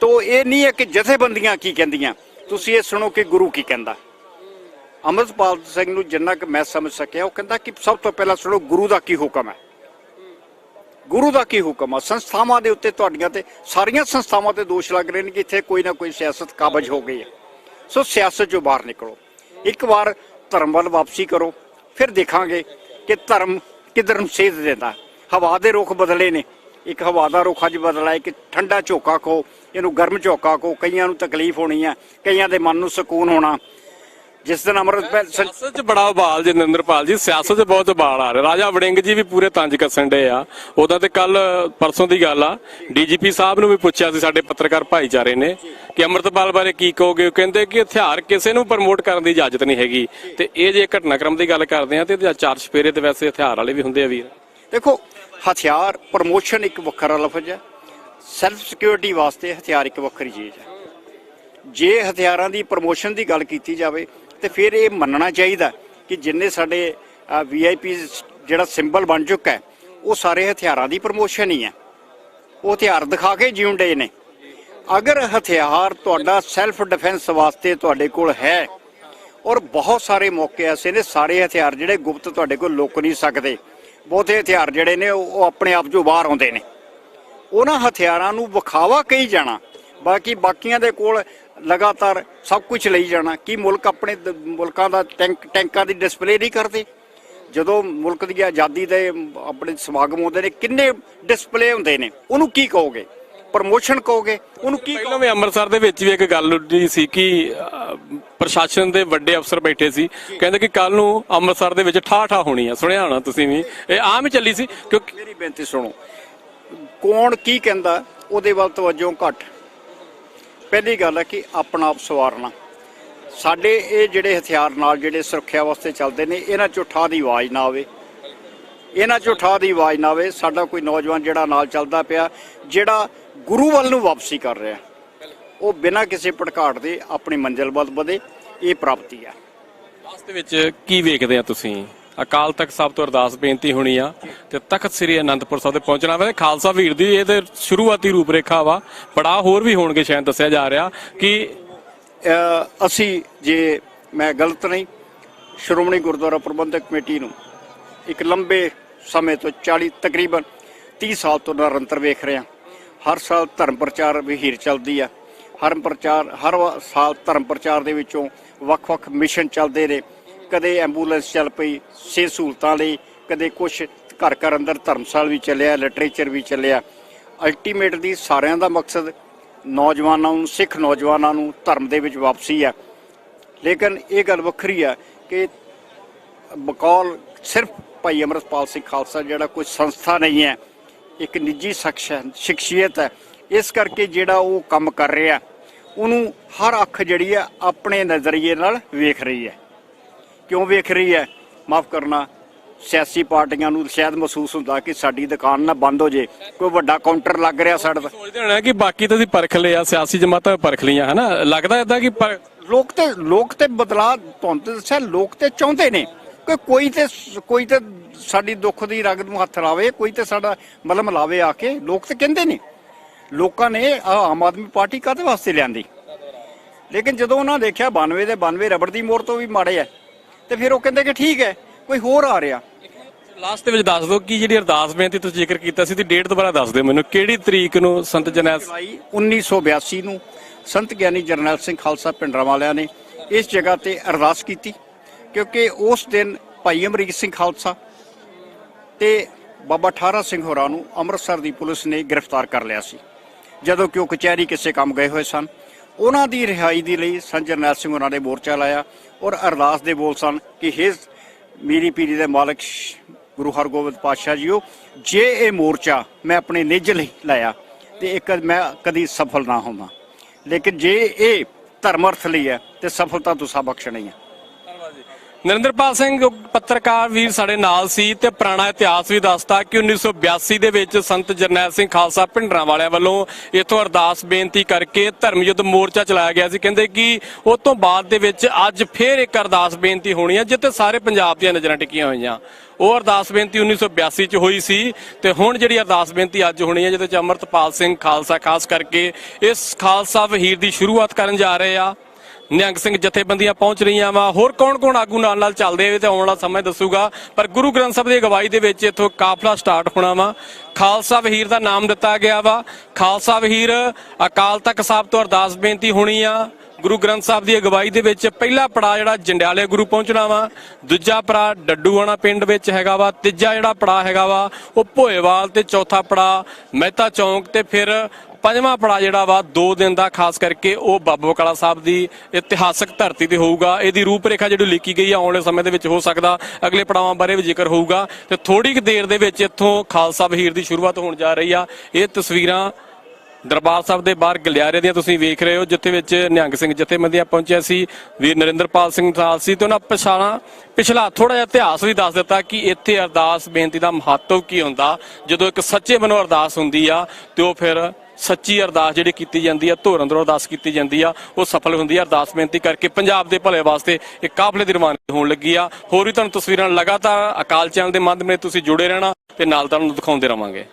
ਤੋਂ ਇਹ ਨਹੀਂ ਹੈ ਕਿ ਜਥੇਬੰਦੀਆਂ ਕੀ ਕਹਿੰਦੀਆਂ। ਤੁਸੀਂ ਇਹ ਸੁਣੋ ਕਿ ਗੁਰੂ ਕੀ ਕਹਿੰਦਾ। ਅਮਰਪਾਲ ਸਿੰਘ ਨੂੰ ਜਿੰਨਾ ਕਿ ਮੈਂ ਸਮਝ ਸਕਿਆ, ਉਹ ਕਹਿੰਦਾ ਕਿ ਸਭ ਤੋਂ ਪਹਿਲਾਂ ਸੁਣੋ, ਗੁਰੂ ਦਾ ਕੀ ਹੁਕਮ ਹੈ? ਗੁਰੂ ਦਾ ਕੀ ਹੁਕਮ ਆ? ਸੰਸਥਾਵਾਂ ਦੇ ਉੱਤੇ ਤੁਹਾਡੀਆਂ ਤੇ ਸਾਰੀਆਂ ਸੰਸਥਾਵਾਂ ਤੇ ਦੋਸ਼ ਲੱਗ ਰਹੇ ਨੇ ਕਿ ਇੱਥੇ ਕੋਈ ਨਾ ਕੋਈ ਸਿਆਸਤ ਕਾਬਜ ਹੋ ਗਈ ਹੈ। ਸੋ ਸਿਆਸਤ ਚੋਂ ਬਾਹਰ ਨਿਕਲੋ। ਇੱਕ ਵਾਰ ਧਰਮ ਵੱਲ ਵਾਪਸੀ ਕਰੋ, ਫਿਰ ਦੇਖਾਂਗੇ ਕਿ ਧਰਮ ਕਿਧਰ ਨੂੰ ਸੇਧ ਦਿੰਦਾ। ਹਵਾ ਦੇ ਰੁਖ ਬਦਲੇ ਨੇ। ਇੱਕ ਹਵਾ ਦਾ ਰੁਖ ਅੱਜ ਬਦਲਾ ਹੈ ਕਿ ਠੰਡਾ ਝੋਕਾ ਕੋ ਇਹਨੂੰ ਗਰਮ ਝੋਕਾ ਕੋ ਕਈਆਂ ਨੂੰ ਤਕਲੀਫ ਹੋਣੀ ਆ ਕਈਆਂ ਦੇ ਮਨ ਨੂੰ ਸਕੂਨ ਹੋਣਾ। ਜਿਸ ਦਿਨ ਅੰਮ੍ਰਿਤ ਸਿਆਸਤ 'ਚ ਬੜਾ ਉਬਾਲ ਜੀ ਨਰਿੰਦਰਪਾਲ ਜੀ ਸਿਆਸਤ 'ਚ ਬਹੁਤ ਉਬਾਲ ਆ ਰਿਹਾ। ਰਾਜਾ ਵੜਿੰਗ ਜੀ ਵੀ ਪੂਰੇ ਤੰਜ ਕੱਸਣ ਡੇ ਆ। ਉਹਦਾ ਤੇ ਕੱਲ ਪਰਸੋਂ ਦੀ ਗੱਲ ਆ। ਡੀਜੀਪੀ ਸਾਹਿਬ ਨੂੰ ਵੀ ਪੁੱਛਿਆ ਸੀ ਸਾਡੇ ਪੱਤਰਕਾਰ ਭਾਈਚਾਰੇ ਨੇ ਕਿ ਅਮਰਤਪਾਲ ਬਾਰੇ ਕੀ ਕਹੋਗੇ? ਉਹ ਕਹਿੰਦੇ ਕਿ ਹਥਿਆਰ ਕਿਸੇ ਨੂੰ ਪ੍ਰਮੋਟ ਕਰਨ ਦੀ ਇਜਾਜ਼ਤ ਨਹੀਂ ਹੈਗੀ। ਤੇ ਇਹ ਜੇ ਘਟਨਾਕ੍ਰਮ ਦੀ ਗੱਲ ਕਰਦੇ ਆ ਤੇ ਇਹਦੇ ਚਾਰ ਸਪੇਰੇ ਤੇ ਵੈਸੇ ਹਥਿਆਰ ਵਾਲੇ ਵੀ ਹੁੰਦੇ ਆ ਵੀਰ। ਦੇਖੋ ਹਥਿਆਰ ਪ੍ਰਮੋਸ਼ਨ ਇੱਕ ਵੱਖਰਾ ਲਫ਼ਜ਼ ਹੈ। ਸੈਲਫ ਸਿਕਿਉਰਿਟੀ ਵਾਸਤੇ ਹਥਿਆਰ ਇੱਕ ਵੱਖਰੀ ਚੀਜ਼ ਹੈ। ਜੇ ਹਥਿਆਰਾਂ ਦੀ ਪ੍ਰਮੋਸ਼ਨ ਦੀ ਗੱਲ ਕੀਤੀ ਜਾਵੇ, ਤੇ ਫਿਰ ਇਹ ਮੰਨਣਾ ਚਾਹੀਦਾ ਕਿ ਜਿੰਨੇ ਸਾਡੇ ਵੀਆਈਪੀ ਜਿਹੜਾ ਸਿੰਬਲ ਬਣ ਚੁੱਕਾ ਹੈ, ਉਹ ਸਾਰੇ ਹਥਿਆਰਾਂ ਦੀ ਪ੍ਰਮੋਸ਼ਨ ਹੀ ਹੈ। ਉਹ ਹਥਿਆਰ ਦਿਖਾ ਕੇ ਜਿਉਂਦੇ ਨੇ। ਅਗਰ ਹਥਿਆਰ ਤੁਹਾਡਾ ਸੈਲਫ ਡਿਫੈਂਸ ਵਾਸਤੇ ਤੁਹਾਡੇ ਕੋਲ ਹੈ, ਔਰ ਬਹੁਤ ਸਾਰੇ ਮੌਕੇ ਐਸੇ ਨੇ, ਸਾਰੇ ਹਥਿਆਰ ਜਿਹੜੇ ਗੁਪਤ ਤੁਹਾਡੇ ਕੋਲ ਲੁਕ ਨਹੀਂ ਸਕਦੇ, ਬਹੁਤੇ ਹਥਿਆਰ ਜਿਹੜੇ ਨੇ ਉਹ ਉਹ ਆਪਣੇ ਆਪ ਚੋਂ ਬਾਹਰ ਆਉਂਦੇ ਨੇ। ਉਹਨਾਂ ਹਥਿਆਰਾਂ ਨੂੰ ਵਿਖਾਵਾ ਕਹੀ ਜਾਣਾ। ਬਾਕੀ ਬਾਕੀਆਂ ਦੇ ਕੋਲ ਲਗਾਤਾਰ ਸਭ ਕੁਝ ਲਈ ਜਾਣਾ। ਕੀ ਮੁਲਕ ਆਪਣੇ ਮੁਲਕਾਂ ਦਾ ਟੈਂਕ ਟੈਂਕਾਂ ਦੀ ਡਿਸਪਲੇ ਨਹੀਂ ਕਰਦੇ? ਜਦੋਂ ਮੁਲਕ ਦੀ ਆਜ਼ਾਦੀ ਦੇ ਆਪਣੇ ਸਮਾਗਮ ਹੁੰਦੇ ਨੇ ਕਿੰਨੇ ਡਿਸਪਲੇ ਹੁੰਦੇ ਨੇ? ਉਹਨੂੰ ਕੀ ਕਹੋਗੇ? ਪ੍ਰਮੋਸ਼ਨ ਕਹੋਗੇ? ਉਹਨੂੰ ਕੀ ਪਹਿਲਾਂ ਵੀ ਅੰਮ੍ਰਿਤਸਰ ਦੇ ਵਿੱਚ ਵੀ ਇੱਕ ਗੱਲ ਉੱਡੀ ਸੀ ਕਿ ਪ੍ਰਸ਼ਾਸਨ ਦੇ ਵੱਡੇ ਅਫਸਰ ਬੈਠੇ ਸੀ। ਕਹਿੰਦੇ ਕਿ ਕੱਲ ਨੂੰ ਅੰਮ੍ਰਿਤਸਰ ਦੇ ਵਿੱਚ ਠਾ ਠਾ ਹੋਣੀ ਆ। ਸੁਣਿਆ ਹੋਣਾ ਤੁਸੀਂ ਵੀ। ਇਹ ਆਮ ਹੀ ਚੱਲੀ ਸੀ ਕਿਉਂਕਿ ਮੇਰੀ ਬੇਨਤੀ ਸੁਣੋ। ਕੌਣ ਕੀ ਕਹਿੰਦਾ, ਉਹਦੇ ਵੱਲ ਤਵੱਜੋ ਘੱਟ। ਪਹਿਲੀ ਗੱਲ ਹੈ ਕਿ ਆਪਣਾ ਆਪ ਸਵਾਰਨਾ। ਸਾਡੇ ਇਹ ਜਿਹੜੇ ਹਥਿਆਰ ਨਾਲ ਜਿਹੜੇ ਸੁਰੱਖਿਆ ਵਾਸਤੇ ਚੱਲਦੇ ਨੇ, ਇਹਨਾਂ ਚੋਂ ਠਾਹ ਦੀ ਆਵਾਜ਼ ਨਾ ਆਵੇ। ਇਹਨਾਂ ਚੋਂ ਠਾਹ ਦੀ ਆਵਾਜ਼ ਨਾ ਆਵੇ, ਸਾਡਾ ਕੋਈ ਨੌਜਵਾਨ ਜਿਹੜਾ ਨਾਲ ਚੱਲਦਾ ਪਿਆ, ਜਿਹੜਾ ਗੁਰੂ ਵੱਲ ਨੂੰ ਵਾਪਸੀ ਕਰ ਰਿਹਾ, ਉਹ ਬਿਨਾਂ ਕਿਸੇ ਭੜਕਾਟ ਦੇ ਆਪਣੀ ਮੰਜ਼ਿਲ ਵੱਲ ਵਧੇ, ਇਹ ਪ੍ਰਾਪਤੀ ਆ ਲਾਸਟ ਵਿੱਚ ਕੀ ਵੇਖਦੇ ਆ ਤੁਸੀਂ? ਅਕਾਲ ਤਖਤ ਸਾਹਿਬ ਤੋਂ ਅਰਦਾਸ ਬੇਨਤੀ ਹੋਣੀ ਆ ਤੇ ਤਖਤ ਸ੍ਰੀ ਅਨੰਦਪੁਰ ਸਾਹਿਬ ਤੇ ਪਹੁੰਚਣਾ ਵਾ। ਖਾਲਸਾ ਵੀਰ ਦੀ ਇਹ ਤੇ ਸ਼ੁਰੂਆਤੀ ਰੂਪਰੇਖਾ ਵਾ। ਪੜਾ ਹੋਰ ਵੀ ਹੋਣਗੇ ਸ਼ਾਇਦ ਦੱਸਿਆ ਜਾ ਰਿਹਾ ਕਿ ਅਸੀਂ ਜੇ ਮੈਂ ਗਲਤ ਨਹੀਂ, ਸ਼੍ਰੋਮਣੀ ਗੁਰਦੁਆਰਾ ਪ੍ਰਬੰਧਕ ਕਮੇਟੀ ਨੂੰ ਇੱਕ ਲੰਬੇ ਸਮੇਂ ਤੋਂ 40 ਤਕਰੀਬਨ 30 ਸਾਲ ਤੋਂ ਨਿਰੰਤਰ ਵੇਖ ਰਿਹਾ। ਹਰ ਸਾਲ ਧਰਮ ਪ੍ਰਚਾਰ ਵਿਹੀਰ ਚੱਲਦੀ ਆ। ਹਰ ਪ੍ਰਚਾਰ ਹਰ ਵਾ- ਸਾਲ ਧਰਮ ਪ੍ਰਚਾਰ ਦੇ ਵਿੱਚੋਂ ਵੱਖ-ਵੱਖ ਮਿਸ਼ਨ ਚੱਲਦੇ ਨੇ। ਕਦੇ ਐਂਬੂਲੈਂਸ ਚੱਲ ਪਈ ਸਿਹਤ ਸਹੂਲਤਾਂ ਲਈ, ਕਦੇ ਕੁਝ ਘਰ ਘਰ ਅੰਦਰ ਧਰਮਸਾਲ ਵੀ ਚੱਲਿਆ, ਲਿਟਰੇਚਰ ਵੀ ਚੱਲਿਆ। ਅਲਟੀਮੇਟਲੀ ਸਾਰਿਆਂ ਦਾ ਮਕਸਦ ਨੌਜਵਾਨਾਂ ਨੂੰ, ਸਿੱਖ ਨੌਜਵਾਨਾਂ ਨੂੰ ਧਰਮ ਦੇ ਵਿੱਚ ਵਾਪਸੀ ਆ। ਲੇਕਿਨ ਇਹ ਗੱਲ ਵੱਖਰੀ ਆ ਕਿ ਬਕੌਲ ਸਿਰਫ ਭਾਈ ਅਮਰਪਾਲ ਸਿੰਘ ਖਾਲਸਾ ਜਿਹੜਾ ਕੋਈ ਸੰਸਥਾ ਨਹੀਂ ਹੈ, ਇੱਕ ਨਿੱਜੀ ਸ਼ਖਸ ਸ਼ਖਸੀਅਤ ਹੈ। ਇਸ ਕਰਕੇ ਜਿਹੜਾ ਉਹ ਕੰਮ ਕਰ ਰਿਹਾ, ਉਹਨੂੰ ਹਰ ਅੱਖ ਜਿਹੜੀ ਆ ਆਪਣੇ ਨਜ਼ਰੀਏ ਨਾਲ ਵੇਖ ਰਹੀ ਹੈ। ਕਿਉਂ ਵੇਖ ਰਹੀ ਹੈ? ਮਾਫ ਕਰਨਾ। ਸਿਆਸੀ ਪਾਰਟੀਆਂ ਨੂੰ ਸ਼ਾਇਦ ਮਹਿਸੂਸ ਹੁੰਦਾ ਕਿ ਸਾਡੀ ਦੁਕਾਨ ਨਾ ਬੰਦ ਹੋ ਜੇ। ਕੋਈ ਵੱਡਾ ਕਾਊਂਟਰ ਲੱਗ ਰਿਹਾ ਸਾਡੇ ਦਾ ਸੋਚਦੇ ਹੋਣਾ ਕਿ ਬਾਕੀ ਤਾਂ ਅਸੀਂ ਪਰਖ ਲਏ ਆ ਸਿਆਸੀ ਜਮਾਤਾਂ ਪਰਖ ਲਈਆਂ ਹਨਾ? ਲੱਗਦਾ ਇਦਾਂ ਕਿ ਲੋਕ ਤੇ ਲੋਕ ਤੇ ਬਦਲਾਅ ਤੁਹਾਨੂੰ ਤੇ ਦੱਸਿਆ ਲੋਕ ਤੇ ਚਾਹੁੰਦੇ ਨੇ ਕਿ ਕੋਈ ਤੇ ਕੋਈ ਤੇ ਸਾਡੀ ਦੁੱਖ ਦੀ ਰਗ ਨੂੰ ਹੱਥ ਲਾਵੇ ਕੋਈ ਤੇ ਸਾਡਾ ਮਲਮ ਲਾਵੇ ਆ ਕੇ। ਲੋਕ ਤੇ ਕਹਿੰਦੇ ਨੇ ਲੋਕਾਂ ਨੇ ਆਮ ਆਦਮੀ ਪਾਰਟੀ ਕਾਹਦੇ ਵਾਸਤੇ ਲਿਆਂਦੀ? ਲੇਕਿਨ ਜਦੋਂ ਉਹਨਾਂ ਦੇਖਿਆ 92 ਦੇ 92 ਰਬੜ ਦੀ ਮੋਹਰ ਤੋਂ ਵੀ ਮਾੜੇ ਆ ਤੇ ਫਿਰ ਉਹ ਕਹਿੰਦੇ ਕਿ ਠੀਕ ਹੈ ਕੋਈ ਹੋਰ ਆ ਰਿਹਾ। ਲਾਸਟ ਦੇ ਵਿੱਚ ਦੱਸ ਦਿਓ ਕਿ ਜਿਹੜੀ ਅਰਦਾਸ ਬੇਨਤੀ ਤੁਸੀਂ ਜ਼ਿਕਰ ਕੀਤਾ ਸੀ ਤੇ ਡੇਟ ਦੁਬਾਰਾ ਦੱਸ ਦਿਓ ਮੈਨੂੰ। ਕਿਹੜੀ ਤਰੀਕ ਨੂੰ ਸੰਤ ਜਰਨੈਲ ਜੁਲਾਈ 1982 ਨੂੰ ਸੰਤ ਗਿਆਨੀ ਜਰਨੈਲ ਸਿੰਘ ਖਾਲਸਾ ਪਿੰਡਰਾਂ ਵਾਲਿਆਂ ਨੇ ਇਸ ਜਗ੍ਹਾ ਤੇ ਅਰਦਾਸ ਕੀਤੀ ਕਿਉਂਕਿ ਉਸ ਦਿਨ ਭਾਈ ਅਮਰੀਕ ਸਿੰਘ ਖਾਲਸਾ ਤੇ ਬਾਬਾ ਠਾਰਾ ਸਿੰਘ ਹੋਰਾਂ ਨੂੰ ਅੰਮ੍ਰਿਤਸਰ ਦੀ ਪੁਲਿਸ ਨੇ ਗ੍ਰਿਫਤਾਰ ਕਰ ਲਿਆ ਸੀ। ਜਦੋਂ ਕਿ ਉਹ ਕਚਹਿਰੀ ਕਿਸੇ ਕੰਮ ਗਏ ਹੋਏ ਸਨ। ਉਹਨਾਂ ਦੀ ਰਿਹਾਈ ਦੇ ਲਈ ਸੰਤ ਜਰਨੈਲ ਸਿੰਘ ਹੋਰਾਂ ਨੇ ਮੋਰਚਾ ਲਾਇਆ। ਔਰ ਅਰਦਾਸ ਦੇ ਬੋਲ ਸਨ ਕਿ ਹੇਜ਼ ਮੇਰੀ ਪੀਰੀ ਦੇ ਮਾਲਕ ਗੁਰੂ ਹਰਗੋਬਿੰਦ ਪਾਤਸ਼ਾਹ ਜੀਓ, ਜੇ ਇਹ ਮੋਰਚਾ ਮੈਂ ਆਪਣੇ ਨਿੱਜ ਲਈ ਲਾਇਆ ਤੇ ਇੱਕ ਮੈਂ ਕਦੀ ਸਫਲ ਨਾ ਹੋਵਾਂ। ਲੇਕਿਨ ਜੇ ਇਹ ਧਰਮ ਅਰਥ ਲਈ ਹੈ ਤੇ ਸਫਲਤਾ ਤੁਸੀਂ ਬਖਸ਼ਣੀ ਹੈ। ਨਰਿੰਦਰਪਾਲ ਸਿੰਘ ਪੱਤਰਕਾਰ ਵੀਰ ਸਾਡੇ ਨਾਲ ਸੀ ਤੇ ਪੁਰਾਣਾ ਇਤਿਹਾਸ ਵੀ ਦੱਸਦਾ ਕਿ 1982 ਦੇ ਵਿੱਚ ਸੰਤ ਜਰਨੈਲ ਸਿੰਘ ਖਾਲਸਾ ਪਿੰਡਰਾਂ ਵਾਲਿਆਂ ਵੱਲੋਂ ਇਥੋਂ ਅਰਦਾਸ ਬੇਨਤੀ ਕਰਕੇ ਧਰਮ ਯੁੱਧ ਮੋਰਚਾ ਚਲਾਇਆ ਗਿਆ ਸੀ। ਕਹਿੰਦੇ ਕਿ ਉਸ ਤੋਂ ਬਾਅਦ ਦੇ ਵਿੱਚ ਅੱਜ ਫੇਰ ਇੱਕ ਅਰਦਾਸ ਬੇਨਤੀ ਹੋਣੀ ਹੈ, ਜਿੱਥੇ ਸਾਰੇ ਪੰਜਾਬ ਦੀਆਂ ਨਜ਼ਰਾਂ ਟਿਕੀਆਂ ਹੋਈਆਂ। ਉਹ ਅਰਦਾਸ ਬੇਨਤੀ 1982 ਚ ਹੋਈ ਸੀ ਤੇ ਹੁਣ ਜਿਹੜੀ ਅਰਦਾਸ ਬੇਨਤੀ ਅੱਜ ਹੋਣੀ ਹੈ ਜਿਹਦੇ ਚ ਅਮਰਤਪਾਲ ਸਿੰਘ ਖਾਲਸਾ, ਖਾਸ ਕਰਕੇ ਇਸ ਖਾਲਸਾ ਵਹੀਰ ਦੀ ਸ਼ੁਰੂਆਤ ਕਰਨ ਜਾ ਰਹੇ ਆ। ਨਿਹੰਗ ਸਿੰਘ ਜਥੇਬੰਦੀਆਂ ਪਹੁੰਚ ਰਹੀਆਂ ਵਾ। ਹੋਰ ਕੌਣ-ਕੌਣ ਆਗੂ ਨਾਲ ਨਾਲ ਚੱਲਦੇ ਆ? ਤੇ ਆਉਣ ਵਾਲਾ ਸਮਾਂ ਦੱਸੂਗਾ। ਪਰ ਗੁਰੂ ਗ੍ਰੰਥ ਸਾਹਿਬ ਦੀ ਅਗਵਾਈ ਦੇ ਵਿੱਚ ਇੱਥੋਂ ਕਾਫਲਾ ਸਟਾਰਟ ਹੋਣਾ ਵਾ। ਖਾਲਸਾ ਵਹੀਰ ਦਾ ਨਾਮ ਦਿੱਤਾ ਗਿਆ ਵਾ। ਖਾਲਸਾ ਵਹੀਰ, ਅਕਾਲ ਤਖਤ ਸਾਹਿਬ ਤੋਂ ਅਰਦਾਸ ਬੇਨਤੀ ਹੋਣੀ ਆ। ਗੁਰੂ ਗ੍ਰੰਥ ਸਾਹਿਬ ਦੀ ਅਗਵਾਈ ਦੇ ਵਿੱਚ ਪਹਿਲਾ ਪੜਾ ਜਿਹੜਾ ਜੰਡਿਆਲੇ ਗੁਰੂ ਪਹੁੰਚਣਾ ਵਾ, ਦੂਜਾ ਪੜਾ ਡੱਡੂਆਣਾ ਪਿੰਡ ਵਿੱਚ ਹੈਗਾ ਵਾ, ਤੀਜਾ ਜਿਹੜਾ ਪੜਾ ਹੈਗਾ ਵਾ, ਉਹ ਭੋਏਵਾਲ ਤੇ ਚੌਥਾ ਪੜਾ ਮਹਿਤਾ ਚੌਂਕ ਤੇ ਫਿਰ ਪੰਜਵਾਂ ਪੜਾ ਜਿਹੜਾ ਵਾ 2 ਦਿਨ ਦਾ ਖਾਸ ਕਰਕੇ ਉਹ ਬਾਬਾ ਬਕਾਲਾ ਸਾਹਿਬ ਦੀ ਇਤਿਹਾਸਕ ਧਰਤੀ ਤੇ ਹੋਊਗਾ। ਇਹਦੀ ਰੂਪਰੇਖਾ ਜਿਹੜੀ ਲਿਖੀ ਗਈ ਆ, ਆਉਣ ਵਾਲੇ ਸਮੇਂ ਦੇ ਵਿੱਚ ਹੋ ਸਕਦਾ, ਅਗਲੇ ਪੜਾਵਾਂ ਬਾਰੇ ਵੀ ਜ਼ਿਕਰ ਹੋਊਗਾ। ਤੇ ਥੋੜੀ ਕੁ ਦੇਰ ਦੇ ਵਿੱਚ ਇੱਥੋਂ ਖਾਲਸਾ ਵਹੀਰ ਦੀ ਸ਼ੁਰੂਆਤ ਹੋਣ ਜਾ ਰਹੀ ਆ। ਇਹ ਤਸਵੀਰਾਂ ਦਰਬਾਰ ਸਾਹਿਬ ਦੇ ਬਾਹਰ ਗਲਿਆਰੇ ਦੀਆਂ ਤੁਸੀਂ ਵੇਖ ਰਹੇ ਹੋ, ਜਿੱਥੇ ਵਿੱਚ ਨਿਹੰਗ ਸਿੰਘ ਜਥੇਬੰਦੀਆਂ ਪਹੁੰਚਿਆ ਸੀ, ਵੀਰ ਨਰਿੰਦਰਪਾਲ ਸਿੰਘ ਸਾਲ ਸੀ, ਤੇ ਉਹਨਾਂ ਪਛਾਣਾ, ਪਿਛਲਾ ਥੋੜਾ ਜਿਹਾ ਇਤਿਹਾਸ ਵੀ ਦੱਸ ਦਿੱਤਾ ਕਿ ਇੱਥੇ ਅਰਦਾਸ ਬੇਨਤੀ ਦਾ ਮਹੱਤਵ ਕੀ ਹੁੰਦਾ, ਜਦੋਂ ਇੱਕ ਸੱਚੇ ਮਨੋਂ ਅਰਦਾਸ ਹੁੰਦੀ ਆ, ਤੇ ਉਹ ਫਿਰ ਸੱਚੀ ਅਰਦਾਸ ਜਿਹੜੀ ਕੀਤੀ ਜਾਂਦੀ ਆ ਧੋਰ ਅੰਦਰੋਂ ਅਰਦਾਸ ਕੀਤੀ ਜਾਂਦੀ ਆ, ਉਹ ਸਫਲ ਹੁੰਦੀ ਆ, ਅਰਦਾਸ ਬੇਨਤੀ ਕਰਕੇ ਪੰਜਾਬ ਦੇ ਭਲੇ ਵਾਸਤੇ ਇੱਕ ਕਾਫਲੇ ਦੀ ਰਵਾਨਗੀ ਹੋਣ ਲੱਗੀ ਆ। ਹੋਰ ਵੀ ਤੁਹਾਨੂੰ ਤਸਵੀਰਾਂ ਲਗਾਤਾਰ ਅਕਾਲ ਚੈਨਲ ਦੇ ਮਾਧਿਅਮ ਨਾਲ ਤੁਸੀਂ ਜੁੜੇ ਰਹਿਣਾ ਤੇ ਨਾਲ ਤੁਹਾਨੂੰ ਦਿਖਾਉਂਦੇ ਰਵਾਂਗੇ।